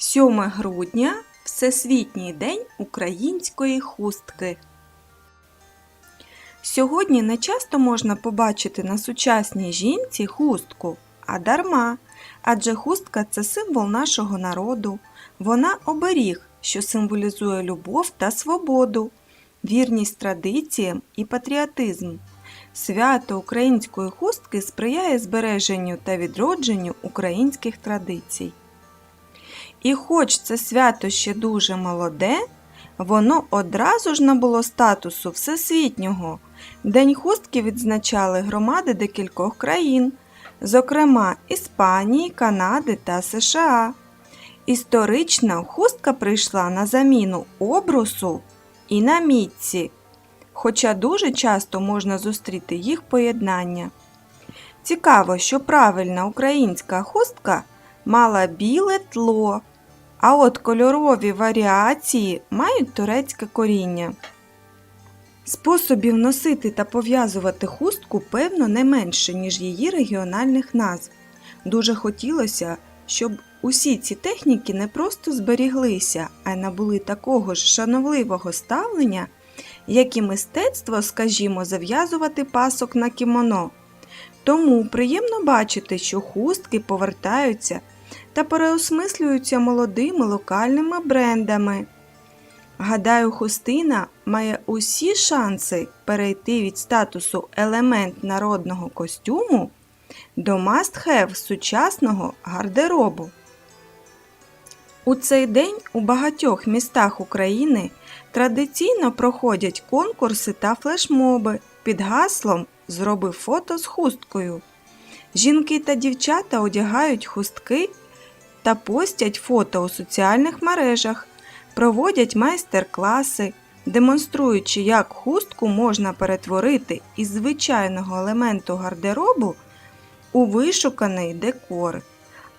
7 грудня Всесвітній день української хустки. Сьогодні не часто можна побачити на сучасній жінці хустку, а дарма. Адже хустка це символ нашого народу. Вона оберіг, що символізує любов та свободу, вірність традиціям і патріотизм. Свято української хустки сприяє збереженню та відродженню українських традицій. І хоч це свято ще дуже молоде, воно одразу ж набуло статусу всесвітнього. День хустки відзначали громади декількох країн, зокрема Іспанії, Канади та США. Історично хустка прийшла на заміну обрусу і намітці, хоча дуже часто можна зустріти їх поєднання. Цікаво, що правильна українська хустка мала біле тло, а от кольорові варіації мають турецьке коріння. Способів носити та пов'язувати хустку, певно, не менше, ніж її регіональних назв. Дуже хотілося, щоб усі ці техніки не просто зберіглися, а й набули такого ж шановливого ставлення, як і мистецтво, скажімо, зав'язувати пасок на кімоно. Тому приємно бачити, що хустки повертаються та переосмислюються молодими локальними брендами. Гадаю, хустина має усі шанси перейти від статусу елемент народного костюму до must-have сучасного гардеробу. У цей день у багатьох містах України традиційно проходять конкурси та флешмоби під гаслом Зроби фото з хусткою. Жінки та дівчата одягають хустки та постять фото у соціальних мережах, проводять майстер-класи, демонструючи, як хустку можна перетворити із звичайного елементу гардеробу у вишуканий декор.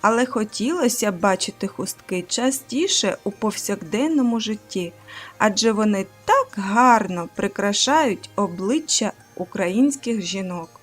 Але хотілося б бачити хустки частіше у повсякденному житті, адже вони так гарно прикрашають обличчя українських жінок.